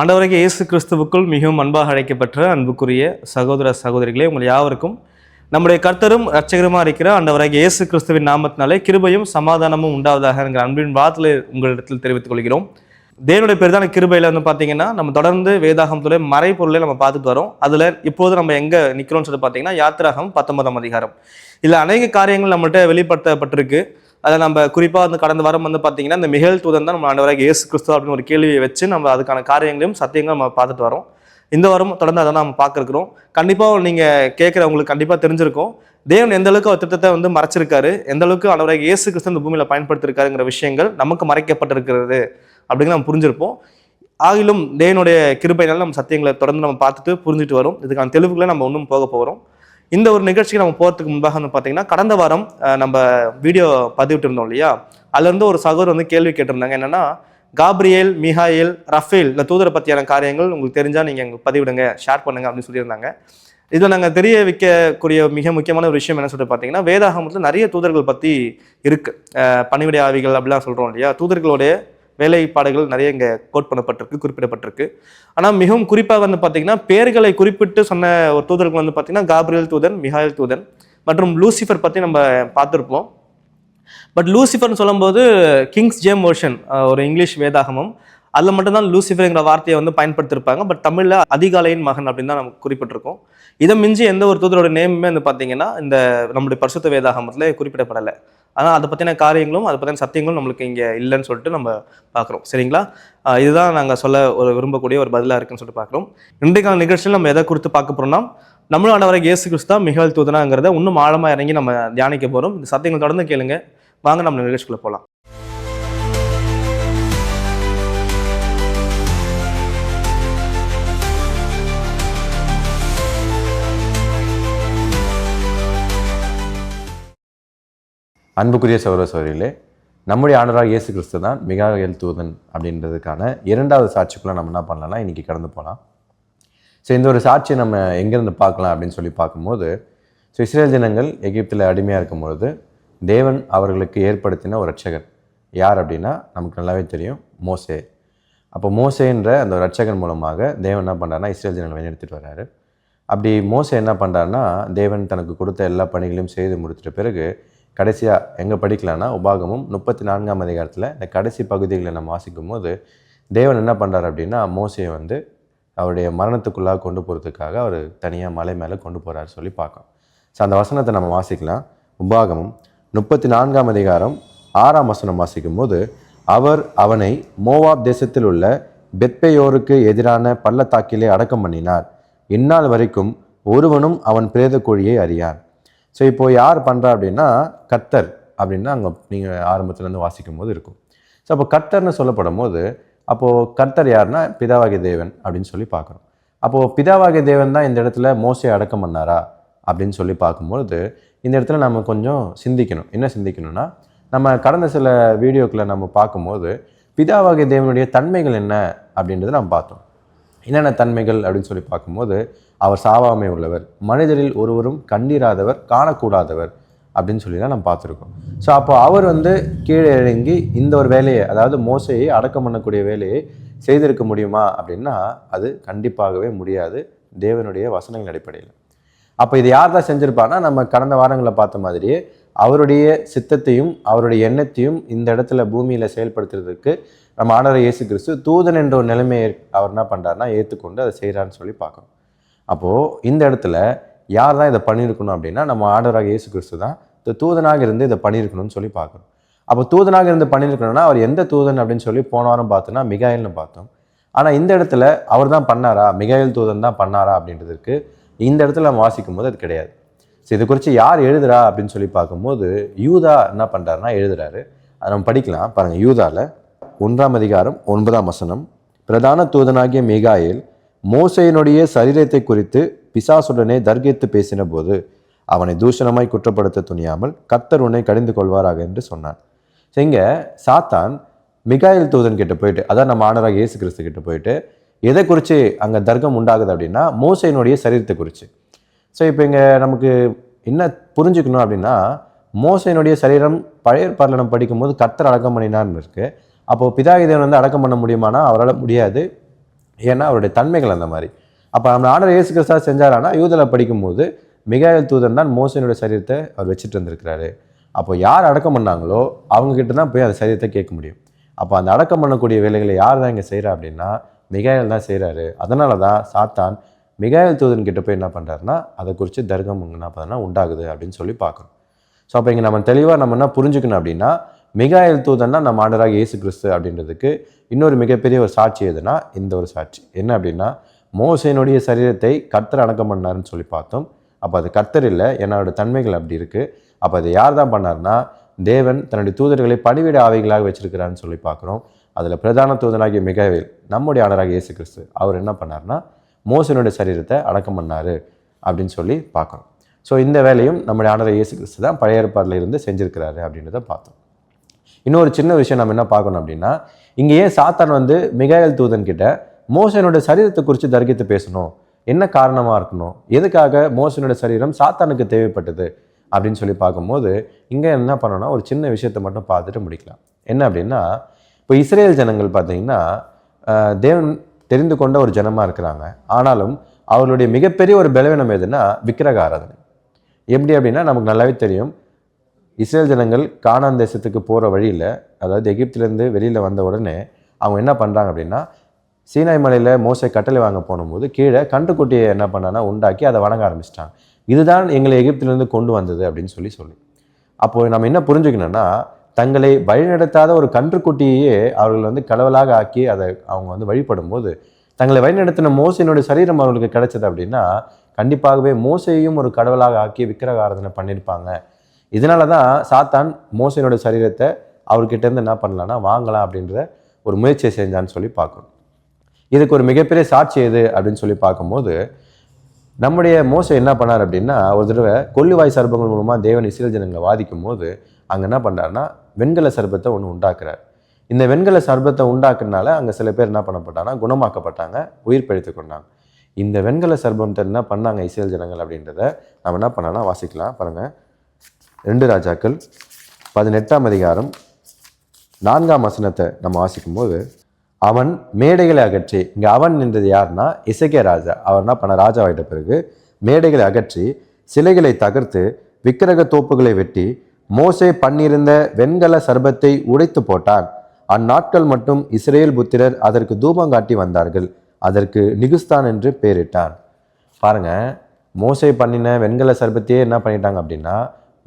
ஆண்டவரைக்கு இயேசு கிறிஸ்துவுக்குள் மிகவும் அன்பாக அழைக்கப்பட்ட அன்புக்குரிய சகோதர சகோதரிகளே உங்கள் யாவருக்கும் நம்முடைய கர்த்தரும் ரட்சகருமாக இருக்கிற ஆண்டவரைக்கு இயேசு கிறிஸ்துவின் நாமத்தினாலே கிருபையும் சமாதானமும் உண்டாவதாக என்கிற அன்பின் வாரத்தில் உங்களிடத்தில் தெரிவித்துக் கொள்கிறோம். தேவனுடைய பெரிதான கிருபையில் வந்து பார்த்தீங்கன்னா நம்ம தொடர்ந்து வேதாகமத்துடைய மறைப்பொருளை நம்ம பார்த்துட்டு வரோம். அதில் இப்போது நம்ம எங்கே நிற்கிறோம்னு சொல்லி பார்த்தீங்கன்னா யாத்திராகம் பத்தொன்பதாம் அதிகாரம். இதில் அநேக காரியங்கள் நம்மள்கிட்ட வெளிப்படுத்தப்பட்டிருக்கு. அதை நம்ம குறிப்பாக வந்து கடந்த வாரம் வந்து பார்த்தீங்கன்னா இந்த மிகல் தூதன் தான் நம்ம ஆண்டவராக இயேசு கிறிஸ்து அப்படின்னு ஒரு கேள்வியை வச்சு நம்ம அதுக்கான காரியங்களையும் சத்தியங்களும் நம்ம பார்த்துட்டு வரோம். இந்த வாரம் தொடர்ந்து அதை நம்ம பார்க்குறோம். கண்டிப்பாக நீங்கள் கேட்குற உங்களுக்கு கண்டிப்பாக தெரிஞ்சிருக்கும். தேவன் எந்த அளவுக்கு அவர் திட்டத்தை வந்து மறைச்சிருக்காரு எந்த அளவுக்கு ஆண்டவராக இயேசு கிறிஸ்து இந்த பூமியில் பயன்படுத்திருக்காருங்கிற விஷயங்கள் நமக்கு மறைக்கப்பட்டிருக்கிறது அப்படிங்கிற நம்ம புரிஞ்சிருப்போம். ஆகிலும் தேவனுடைய கிருபையினால் நம்ம சத்தியங்களை தொடர்ந்து நம்ம பார்த்துட்டு புரிஞ்சுட்டு வரோம். இதுக்கான தெளிவுகளை நம்ம இன்னும் போக போகிறோம் இந்த ஒரு நிகழ்ச்சிக்கு நம்ம போகிறதுக்கு முன்பாக வந்து பார்த்தீங்கன்னா கடந்த வாரம் நம்ம வீடியோ பதிவிட்டு இருந்தோம் இல்லையா அதுலேருந்து ஒரு சகோதரர் வந்து கேள்வி கேட்டிருந்தாங்க. என்னென்னா காப்ரியேல் மிஹாயில் ரஃபேல் இந்த தூதரை பற்றியான காரியங்கள் உங்களுக்கு தெரிஞ்சால் நீங்கள் எங்களுக்கு பதிவிடுங்க ஷேர் பண்ணுங்க அப்படின்னு சொல்லியிருந்தாங்க. இதில் நாங்கள் தெரிய வைக்கக்கூடிய மிக முக்கியமான ஒரு விஷயம் என்ன சொல்லிட்டு பார்த்தீங்கன்னா வேதாகமத்தில் நிறைய தூதர்கள் பற்றி இருக்குது பணிவிடை ஆவிகள் அப்படிலாம் சொல்கிறோம் இல்லையா? தூதர்களுடைய வேலைப்பாடுகள் நிறைய இங்கே கோட் பண்ணப்பட்டிருக்கு குறிப்பிடப்பட்டிருக்கு. ஆனால் மிகவும் குறிப்பாக வந்து பார்த்தீங்கன்னா பேர்களை குறிப்பிட்டு சொன்ன ஒரு தூதர்கள் வந்து பார்த்தீங்கன்னா காப்ரியல் தூதன் மிகாயல் தூதன் மற்றும் லூசிஃபர் பற்றி நம்ம பார்த்துருப்போம். பட் லூசிஃபர்னு சொல்லும்போது கிங்ஸ் ஜேம் ஓஷன் ஒரு இங்கிலீஷ் வேதாகமம். அதில் மட்டும்தான் லூசிஃபர்ங்கிற வார்த்தையை வந்து பயன்படுத்தியிருப்பாங்க பட் தமிழில் அதிகாலையின் மகன் அப்படின்னு தான் நமக்கு குறிப்பிட்டிருக்கோம். இதை மிஞ்சி எந்த ஒரு தூதரோட நேமுமே வந்து பார்த்தீங்கன்னா இந்த நம்முடைய பரிசுத்த வேதாகமத்தில் குறிப்பிடப்படலை. ஆனால் அதை பற்றின காரியங்களும் அதை பற்றின சத்தியங்களும் நம்மளுக்கு இங்கே இல்லைன்னு சொல்லிட்டு நம்ம பார்க்குறோம். சரிங்களா? இதுதான் நாங்கள் சொல்ல ஒரு விரும்பக்கூடிய ஒரு பதிலாக இருக்குன்னு சொல்லிட்டு பார்க்குறோம். இன்றைக்கான நிகழ்ச்சியில் நம்ம எதை குறித்து பார்க்க போகிறோம்னா நம்மளும் ஆண்டவரை இயேசு கிறிஸ்தா மிகழ் தூதனாங்கிறத இன்னும் ஆழமாக இறங்கி நம்ம தியானிக்க போகிறோம் இந்த சத்தியங்கள் தொடர்ந்து கேளுங்க. வாங்க நம்ம நிகழ்ச்சிக்குள்ளே போகலாம் அன்புக்குரிய சௌர சௌரிகளே நம்முடைய ஆண்டராக இயேசு கிறிஸ்து தான் மிகாயல் தூதன் அப்படின்றதுக்கான இரண்டாவது சாட்சிக்குள்ளே நம்ம என்ன பண்ணலாம்னா இன்றைக்கி கடந்து போகலாம். ஸோ இந்த ஒரு சாட்சியை நம்ம எங்கேருந்து பார்க்கலாம் அப்படின்னு சொல்லி பார்க்கும்போது ஸோ இஸ்ரேல் ஜனங்கள் எகிப்தில் அடிமையாக இருக்கும்பொழுது தேவன் அவர்களுக்கு ஏற்படுத்தின ஒரு ரட்சகன் யார் அப்படின்னா நமக்கு நல்லாவே தெரியும் மோசே. அப்போ மோசேன்ற அந்த ரட்சகன் மூலமாக தேவன் என்ன பண்ணுறாருனா இஸ்ரேல் ஜனங்களை வழிநடத்திட்டு வர்றாரு. அப்படி மோசே என்ன பண்ணுறாருனா தேவன் தனக்கு கொடுத்த எல்லா பணிகளையும் செய்து முடித்துட்ட பிறகு கடைசியாக எங்கே படிக்கலான்னா உபாகமும் முப்பத்தி நான்காம் அதிகாரத்தில் இந்த கடைசி பகுதிகளை நம்ம வாசிக்கும் போது தேவன் என்ன பண்ணுறாரு அப்படின்னா மோசையை வந்து அவருடைய மரணத்துக்குள்ளாக கொண்டு போகிறதுக்காக அவர் தனியாக மலை மேலே கொண்டு போகிறாரு சொல்லி பார்க்கலாம் ஸோ அந்த வசனத்தை நம்ம வாசிக்கலாம். உபாகமும் முப்பத்தி நான்காம் அதிகாரம் ஆறாம் வசனம் வாசிக்கும் போது அவர் அவனை மோவாப் தேசத்தில் உள்ள பெத்பேயோருக்கு எதிரான பள்ளத்தாக்கிலே அடக்கம் பண்ணினார். இந்நாள் வரைக்கும் ஒருவனும் அவன் பிரேத கோழியை அறியான். ஸோ இப்போது யார் பண்ணுறா அப்படின்னா கத்தர் அப்படின்னா அங்கே நீங்கள் ஆரம்பத்துலேருந்து வாசிக்கும் போது இருக்கும். ஸோ அப்போ கர்த்தர்னு சொல்லப்படும் போது அப்போது கர்த்தர் யாருன்னா பிதாவாகிய தேவன் அப்படின்னு சொல்லி பார்க்குறோம். அப்போது பிதாவாகிய தேவன் தான் இந்த இடத்துல மோசை அடக்கம் பண்ணாரா அப்படின்னு சொல்லி பார்க்கும்பொழுது இந்த இடத்துல நம்ம கொஞ்சம் சிந்திக்கணும். என்ன சிந்திக்கணும்னா நம்ம கடந்த சில வீடியோக்களை நம்ம பார்க்கும்போது பிதாவாகிய தேவனுடைய தன்மைகள் என்ன அப்படின்றத நம்ம பார்த்தோம். என்னென்ன தன்மைகள் அப்படின்னு சொல்லி பார்க்கும்போது அவர் சாவாமை உள்ளவர். மனிதரில் ஒருவரும் கண்டிராதவர் காணக்கூடாதவர் அப்படின்னு சொல்லி தான் நம்ம பார்த்துருக்கோம். ஸோ அப்போ அவர் வந்து கீழே இறங்கி இந்த ஒரு வேலையை அதாவது மோசையை அடக்கம் பண்ணக்கூடிய வேலையை செய்திருக்க முடியுமா அப்படின்னா அது கண்டிப்பாகவே முடியாது. தேவனுடைய வசனங்கள் அடிப்படையில். அப்போ இது யார் தான் செஞ்சிருப்பான்னா நம்ம கடந்த வாரங்களில் பார்த்த மாதிரியே அவருடைய சித்தத்தையும் அவருடைய எண்ணத்தையும் இந்த இடத்துல பூமியில் செயல்படுத்துறதுக்கு நம்ம ஆண்டவர் இயேசு கிறிஸ்து தூதன் என்ற ஒரு நிலைமையை அவர் என்ன பண்ணுறாருன்னா ஏற்றுக்கொண்டு அதை செய்கிறான்னு சொல்லி பார்க்கணும். அப்போது இந்த இடத்துல யார் தான் இதை பண்ணியிருக்கணும் அப்படின்னா நம்ம ஆண்டவராக இயேசு கிறிஸ்து தான். இந்த தூதனாக இருந்து இதை பண்ணியிருக்கணும்னு சொல்லி பார்க்கணும். அப்போ தூதனாக இருந்து பண்ணியிருக்கணும்னா அவர் எந்த தூதன் அப்படின்னு சொல்லி போன வாரம் பார்த்தோன்னா மிகாயல்னு பார்த்தோம். ஆனால் இந்த இடத்துல அவர் தான் பண்ணாரா? மிகாயல் தூதன் தான் பண்ணாரா அப்படின்றதுக்கு இந்த இடத்துல நம்ம வாசிக்கும் போது அது கிடையாது. ஸோ இது குறித்து யார் எழுதுறா அப்படின்னு சொல்லி பார்க்கும்போது யூதா என்ன பண்ணுறாருன்னா எழுதுறாரு. அதை நம்ம படிக்கலாம். பாருங்கள் யூதாவில் ஒன்றாம் அதிகாரம் ஒன்பதாம் வசனம். பிரதான தூதனாகிய மிகாயில் மோசையினுடைய சரீரத்தை குறித்து பிசாசுடனே தர்கித்து பேசின போது அவனை தூஷணமாய் குற்றப்படுத்த துணியாமல் கர்த்தர் உன்னை கடிந்து கொள்வாராக என்று சொன்னான். ஸோ இங்கே சாத்தான் மிகாயில் தூதன் கிட்ட போயிட்டு அதான் நம்ம ஆனராக இயேசு கிறிஸ்து கிட்ட போயிட்டு எதை குறித்து அங்கே தர்க்கம் உண்டாகுது அப்படின்னா மோசையினுடைய சரீரத்தை குறித்து ஸோ இப்போ இங்கே நமக்கு என்ன புரிஞ்சுக்கணும் அப்படின்னா மோசையினுடைய சரீரம் பழைய ஏற்பாடில் நம்ம படிக்கும்போது கர்த்தர் அடக்கம் பண்ணினான்னு இருக்குது அப்போது பிதாகிதேவன் வந்து அடக்கம் பண்ண முடியுமானா? அவரால் முடியாது. ஏன்னா அவருடைய தன்மைகள் அந்த மாதிரி. அப்போ நம்ம ஆண்டவர் இயேசு கிறிஸ்தா செஞ்சாரானா யூதில் படிக்கும்போது மிகாயல் தூதன் தான் மோசனுடைய சரீரத்தை அவர் வச்சுட்டு இருந்திருக்கிறாரு அப்போ யார் அடக்கம் பண்ணாங்களோ அவங்கக்கிட்ட தான் போய் அந்த சரீரத்தை கேட்க முடியும். அப்போ அந்த அடக்கம் பண்ணக்கூடிய வேலைகளை யார் தான் இங்கே செய்கிறா அப்படின்னா மிகாயல் தான் செய்கிறாரு அதனால தான் சாத்தான் மிகாயல் தூதன் கிட்ட போய் என்ன பண்ணுறாருன்னா அதை குறித்து தர்க்கம் என்ன பண்ணா உண்டாகுது அப்படின்னு சொல்லி பார்க்குறோம் ஸோ அப்போ இங்கே நம்ம தெளிவாக நம்ம என்ன புரிஞ்சுக்கணும் அப்படின்னா மிகாயல் தூதன்னா நம்ம ஆண்டராக இயேசு கிறிஸ்து அப்படின்றதுக்கு இன்னொரு மிகப்பெரிய ஒரு சாட்சி எதுனா இந்த ஒரு சாட்சி. என்ன அப்படின்னா மோசையினுடைய சரீரத்தை கர்த்தர் அடக்கம் பண்ணாருன்னு சொல்லி பார்த்தோம். அப்போ அது கர்த்தர் இல்லை என்னோட தன்மைகள் அப்படி இருக்குது அப்போ அதை யார் தான் பண்ணார்னா தேவன் தன்னுடைய தூதர்களை பணிவிட ஆவைகளாக வச்சிருக்கிறான்னு சொல்லி பார்க்குறோம். அதில் பிரதான தூதனாகிய மிகாவேல் நம்முடைய ஆண்டராக இயேசு கிறிஸ்து அவர் என்ன பண்ணார்னா மோசனுடைய சரீரத்தை அடக்கம் பண்ணார் அப்படின்னு சொல்லி பார்க்குறோம். ஸோ இந்த வேலையும் நம்முடைய ஆண்டவர் இயேசு கிறிஸ்து தான் பழைய ஏற்பாட்டில் இருந்து செஞ்சிருக்கிறாரு அப்படின்றத பார்த்தோம். இன்னொரு சின்ன விஷயம் நம்ம என்ன பார்க்கணும் அப்படின்னா இங்கே ஏன் சாத்தான் வந்து மிகாயல் தூதன் கிட்ட மோசனுடைய சரீரத்தை குறித்து தர்கித்து பேசணும். என்ன காரணமாக இருக்கணும்? எதுக்காக மோசனுடைய சரீரம் சாத்தானுக்கு தேவைப்பட்டது? அப்படின்னு சொல்லி பார்க்கும்போது இங்கே என்ன பண்ணணும்னா ஒரு சின்ன விஷயத்தை மட்டும் பார்த்துட்டு முடிக்கலாம். என்ன அப்படின்னா இப்போ இஸ்ரேல் ஜனங்கள் பார்த்தீங்கன்னா தேவன் தெரிந்து கொண்ட ஒரு ஜனமாக இருக்கிறாங்க. ஆனாலும் அவர்களுடைய மிகப்பெரிய ஒரு பலவீனம் எதுன்னா விக்கிரக ஆராதனை. எப்படி அப்படின்னா நமக்கு நல்லாவே தெரியும். இஸ்ரேல் ஜனங்கள் கானான் தேசத்துக்கு போகிற வழியில் அதாவது எகிப்திலேருந்து வெளியில் வந்த உடனே அவங்க என்ன பண்ணுறாங்க அப்படின்னா சீனாய் மலையில் மோசை கட்டளை வாங்க போகும்போது கீழே கன்றுக்குட்டியை என்ன பண்ணான்னா உண்டாக்கி அதை வணங்க ஆரம்பிச்சிட்டாங்க. இதுதான் எங்களை எகிப்திலேருந்து கொண்டு வந்தது அப்படின்னு சொல்லி சொல்லி. அப்போது நம்ம என்ன புரிஞ்சுக்கணும்னா தங்களை வழிநடத்தாத ஒரு கன்றுக்குட்டியையே அவர்கள் வந்து கடவுளாக ஆக்கி அதை அவங்க வந்து வழிபடும் போது தங்களை வழிநடத்தின மோசையினுடைய சரீரம் அவர்களுக்கு கிடைச்சது அப்படின்னா கண்டிப்பாகவே மோசையையும் ஒரு கடவுளாக ஆக்கி விக்கிரக ஆராதனை பண்ணியிருப்பாங்க. இதனால தான் சாத்தான் மோசையினுடைய சரீரத்தை அவர்கிட்ட இருந்து என்ன பண்ணலாம்னா வாங்கலாம் அப்படின்ற ஒரு முயற்சியை செஞ்சான்னு சொல்லி பார்க்கணும். இதுக்கு ஒரு மிகப்பெரிய சாட்சி எது அப்படின்னு சொல்லி பார்க்கும்போது நம்முடைய மோசை என்ன பண்ணார் அப்படின்னா ஒரு தடவை கொல்லிவாய் சர்ப்பங்கள் மூலமாக தேவன் இஸ்ரேல் ஜனங்களை வாதிக்கும் போது அங்கே என்ன பண்ணுறாருன்னா வெண்கல சர்ப்பத்தை ஒன்று உண்டாக்குறார். இந்த வெண்கல சர்ப்பத்தை உண்டாக்குனால அங்கே சில பேர் என்ன பண்ணப்பட்டாங்கன்னா குணமாக்கப்பட்டாங்க உயிர் பிழைத்து கொண்டாங்க. இந்த வெண்கல சர்ப்பத்தை என்ன பண்ணாங்க இசையல் ஜனங்கள் அப்படின்றத நம்ம என்ன பண்ணலாம் வாசிக்கலாம் பாருங்கள் ரெண்டு ராஜாக்கள் பதினெட்டாம் அதிகாரம் நான்காம் வசனத்தை நம்ம வாசிக்கும்போது அவன் மேடைகளை அகற்றி இங்கே அவன் நின்றது யாருன்னா இசைக்கே ராஜா. அவர்னா பண ராஜாவாயிட்ட பிறகு மேடைகளை அகற்றி சிலைகளை தகர்த்து விக்கிரக தோப்புகளை வெட்டி மோசே பண்ணியிருந்த வெண்கல சர்பத்தை உடைத்து போட்டான். அந்நாட்கள் மட்டும் இஸ்ரேல் புத்திரர் அதற்கு தூபம் காட்டி வந்தார்கள். அதற்கு நிகுஸ்தான் என்று பெயரிட்டான் பாருங்க மோசை பண்ணின வெண்கல சர்பத்தையே என்ன பண்ணிட்டாங்க அப்படின்னா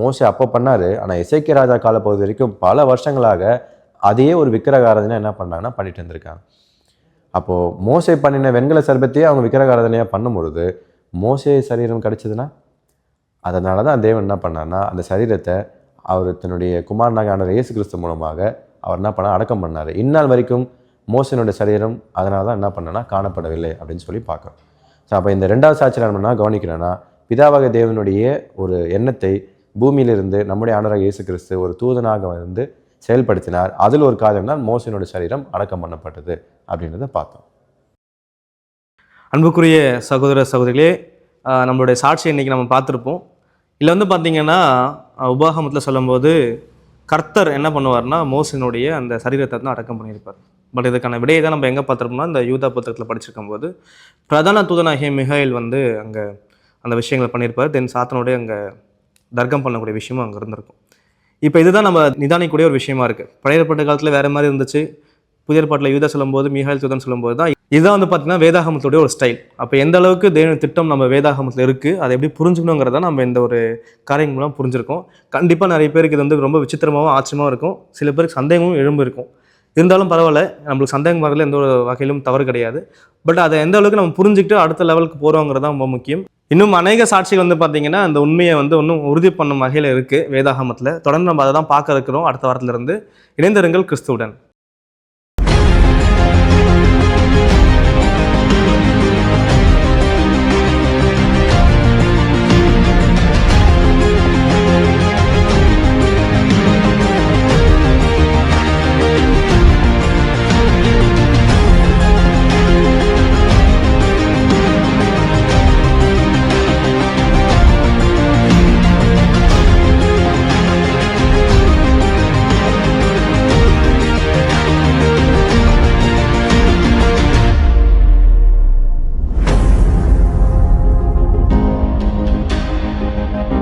மோசை அப்போ பண்ணாரு. ஆனால் இசைக்கிய ராஜா காலப்பகுதி வரைக்கும் பல வருஷங்களாக அதையே ஒரு விக்கிரகாரதனை என்ன பண்ணாங்கன்னா பண்ணிட்டு இருந்திருக்காங்க. அப்போது மோசை பண்ணின வெண்கல சர்பத்தையே அவங்க விக்கிரகாரதனையாக பண்ணும்பொழுது மோசை சரீரம் கிடச்சிதுன்னா அதனால தான் தேவன் என்ன பண்ணான்னா அந்த சரீரத்தை அவர் தன்னுடைய குமாரனாக ஆன இயேசு கிறிஸ்து மூலமாக அவர் என்ன பண்ணால் அடக்கம் பண்ணார். இந்நாள் வரைக்கும் மோசனுடைய சரீரம் அதனால தான் என்ன பண்ணனா காணப்படவில்லை அப்படின்னு சொல்லி பார்க்குறோம். ஸோ அப்போ இந்த ரெண்டாவது சாட்சியில் என்ன கவனிக்கிறேன்னா பிதாவாக தேவனுடைய ஒரு எண்ணத்தை பூமியிலிருந்து நம்முடைய ஆண்டராக இயேசு கிறிஸ்து ஒரு தூதனாக வந்து செயல்படுத்தினார். அதில் ஒரு காரியம் தான் மோசனுடைய சரீரம் அடக்கம் பண்ணப்பட்டது அப்படின்றத பார்த்தோம். அன்புக்குரிய சகோதர சகோதரிகளே நம்மளுடைய சாட்சியை இன்னைக்கு நம்ம பார்த்துருப்போம். இதில் வந்து பார்த்திங்கன்னா உபாகமத்தில் சொல்லும்போது கர்த்தர் என்ன பண்ணுவார்னா மோசனுடைய அந்த சரீரத்தை தான் அடக்கம் பண்ணியிருப்பார். பட் இதுக்கான விடையை தான் நம்ம எங்கே பார்த்துருப்போம்னா இந்த யூதா புத்தகத்தில் படிச்சிருக்கும் போது பிரதான தூதனாகிய மிகாயில் வந்து அங்கே அந்த விஷயங்களை பண்ணியிருப்பார். தென் சாத்தனுடைய அங்கே தர்க்கம் பண்ணக்கூடிய விஷயமும் அங்கே இருந்திருக்கும். இப்போ இதுதான் நம்ம நிதானிக்கூடிய ஒரு விஷயமா இருக்குது பழைய ஏற்பாட்டு காலத்தில் வேறு மாதிரி இருந்துச்சு. புதிய ஏற்பாட்டில் யூதா சொல்லும்போது மிகாயில் சுதன் சொல்லும்போது தான் இதுதான் வந்து பார்த்திங்கன்னா வேதாகமத்துடைய ஒரு ஸ்டைல் அப்போ எந்த அளவுக்கு தேவன் திட்டம் நம்ம வேதாகமத்தில் இருக்குது அதை எப்படி புரிஞ்சுக்கணுங்கிறத நம்ம இந்த ஒரு காரியம் மூலம் புரிஞ்சிருக்கோம். கண்டிப்பாக நிறைய பேருக்கு இது வந்து ரொம்ப விசித்திரமாகவும் ஆச்சரியமாகவும் இருக்கும். சில பேருக்கு சந்தேகமும் எழும்பு இருக்கும். இருந்தாலும் பரவாயில்ல நம்மளுக்கு சந்தேகம் வரல எந்த ஒரு வகையிலும் தவறு கிடையாது. பட் அதை எந்த அளவுக்கு நம்ம புரிஞ்சுக்கிட்டு அடுத்த லெவலுக்கு போகிறோங்கிறது தான் ரொம்ப முக்கியம். இன்னும் அநேக சாட்சிகள் வந்து பார்த்தீங்கன்னா அந்த உண்மையை வந்து இன்னும் உறுதி பண்ணும் வகையில் இருக்குது வேதாகமத்தில். தொடர்ந்து நம்ம அதை தான் பார்க்க இருக்கிறோம். அடுத்த வாரத்திலிருந்து இணைந்திருங்கள் கிறிஸ்துவுடன்.